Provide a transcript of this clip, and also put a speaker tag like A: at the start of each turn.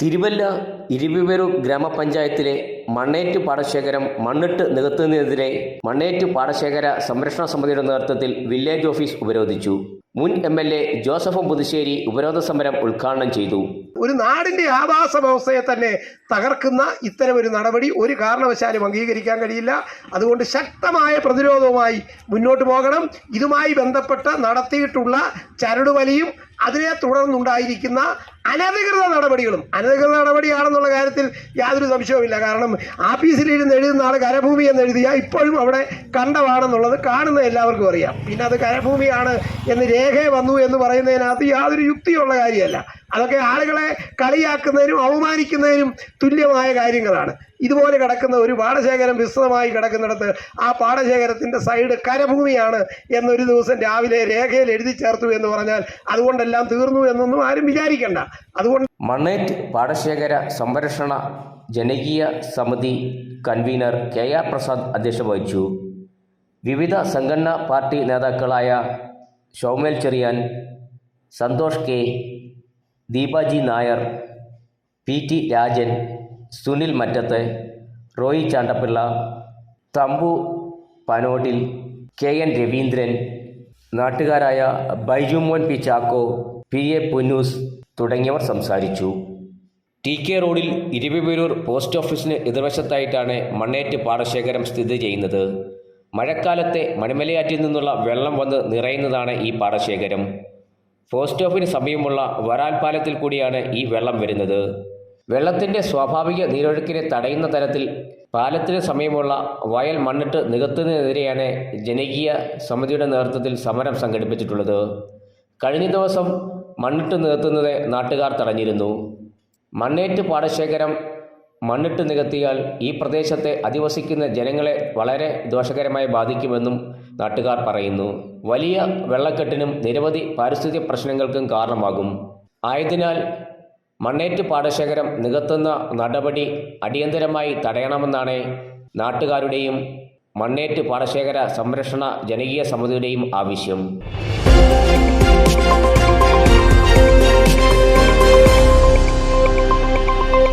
A: തിരുവല്ല ഇരുവിവരു ഗ്രാമപഞ്ചായത്തിലെ മണ്ണേറ്റ് പാടശേഖരം മണ്ണിട്ട് നികത്തുന്നതിനെതിരെ മണ്ണേറ്റ് പാടശേഖര സംരക്ഷണ സമിതിയുടെ നേതൃത്വത്തിൽ വില്ലേജ് ഓഫീസ് ഉപരോധിച്ചു. മുൻ എം എൽ എ ജോസഫും പുതുശ്ശേരി ഉപരോധ സമരം ഉദ്ഘാടനം ചെയ്തു.
B: ഒരു നാടിന്റെ ആവാസ വ്യവസ്ഥയെ തന്നെ തകർക്കുന്ന ഇത്തരം ഒരു നടപടി ഒരു കാരണവശാലും അംഗീകരിക്കാൻ കഴിയില്ല. അതുകൊണ്ട് ശക്തമായ പ്രതിരോധവുമായി മുന്നോട്ട് പോകണം. ഇതുമായി ബന്ധപ്പെട്ട് നടത്തിയിട്ടുള്ള ചരടുവലിയും അതിനെ തുടർന്നുണ്ടായിരിക്കുന്ന അനധികൃത നടപടികളും അനധികൃത നടപടിയാണെന്നുള്ള കാര്യത്തിൽ യാതൊരു സംശയവുമില്ല. കാരണം ആഫീസിലിരുന്ന് എഴുതുന്ന ആൾ കരഭൂമി എന്ന് എഴുതിയാൽ ഇപ്പോഴും അവിടെ കണ്ടമാണെന്നുള്ളത് കാണുന്ന എല്ലാവർക്കും അറിയാം. പിന്നെ അത് കരഭൂമിയാണ് എന്ന് രേഖ വന്നു എന്ന് പറയുന്നതിനകത്ത് യാതൊരു യുക്തിയുള്ള കാര്യമല്ല. അതൊക്കെ ആളുകളെ കളിയാക്കുന്നതിനും അവമാനിക്കുന്നതിനും തുല്യമായ കാര്യങ്ങളാണ്. ഇതുപോലെ കിടക്കുന്ന ഒരു പാടശേഖരം വിസ്തൃതമായി കിടക്കുന്നിടത്ത് ആ പാടശേഖരത്തിന്റെ സൈഡ് കരഭൂമിയാണ് എന്നൊരു ദിവസം രാവിലെ രേഖയിൽ എഴുതി ചേർത്തു എന്ന് പറഞ്ഞാൽ അതുകൊണ്ടെല്ലാം തീർന്നു എന്നൊന്നും ആരും വിചാരിക്കണ്ട. അതുകൊണ്ട്
A: മണ്ണേറ്റ് പാടശേഖര സംരക്ഷണ ജനകീയ സമിതി കൺവീനർ കെ ആർ പ്രസാദ് അധ്യക്ഷത വഹിച്ചു. വിവിധ സംഘടനാ പാർട്ടി നേതാക്കളായ Shomel Cherian Santhosh K Deepaji Nair P T Rajan Sunil Mattathu Roy Chandapillai Thambu Panottil K N Raveendran നാട്ടുകാരായ Baijumon P Chacko P A Punnoose തുടങ്ങിയവർ സംസാരിച്ചു. ടി കെ റോഡിൽ ഇരുവിപേരൂർ പോസ്റ്റ് ഓഫീസിന് എതിർവശത്തായിട്ടാണ് മണ്ണേറ്റ് പാടശേഖരം സ്ഥിതി ചെയ്യുന്നത്. മഴക്കാലത്തെ മണിമലയാറ്റിൽ നിന്നുള്ള വെള്ളം വന്ന് നിറയുന്നതാണ് ഈ പാടശേഖരം. പോസ്റ്റ് ഓഫിന് സമീപമുള്ള വരാൽ പാലത്തിൽ കൂടിയാണ് ഈ വെള്ളം വരുന്നത്. വെള്ളത്തിന്റെ സ്വാഭാവിക നീരൊഴുക്കിനെ തടയുന്ന തരത്തിൽ പാലത്തിന് സമീപമുള്ള വയൽ മണ്ണിട്ട് നികത്തുന്നതിനെതിരെയാണ് ജനകീയ സമിതിയുടെ നേതൃത്വത്തിൽ സമരം സംഘടിപ്പിച്ചിട്ടുള്ളത്. കഴിഞ്ഞ ദിവസം മണ്ണിട്ട് നികത്തുന്നത് നാട്ടുകാർ തടഞ്ഞിരുന്നു. മണ്ണേറ്റ് പാടശേഖരം മണ്ണിട്ട് നികത്തിയാൽ ഈ പ്രദേശത്തെ അധിവസിക്കുന്ന ജനങ്ങളെ വളരെ ദോഷകരമായി ബാധിക്കുമെന്നും നാട്ടുകാർ പറയുന്നു വലിയ വെള്ളക്കെട്ടിനും നിരവധി പാരിസ്ഥിതിക പ്രശ്നങ്ങൾക്കും കാരണമാകും. ആയതിനാൽ മണ്ണേറ്റ് പാടശേഖരം നികത്തുന്ന നടപടി അടിയന്തരമായി തടയണമെന്നാണ് നാട്ടുകാരുടെയും മണ്ണേറ്റ് പാടശേഖര സംരക്ഷണ ജനകീയ സമിതിയുടെയും ആവശ്യം.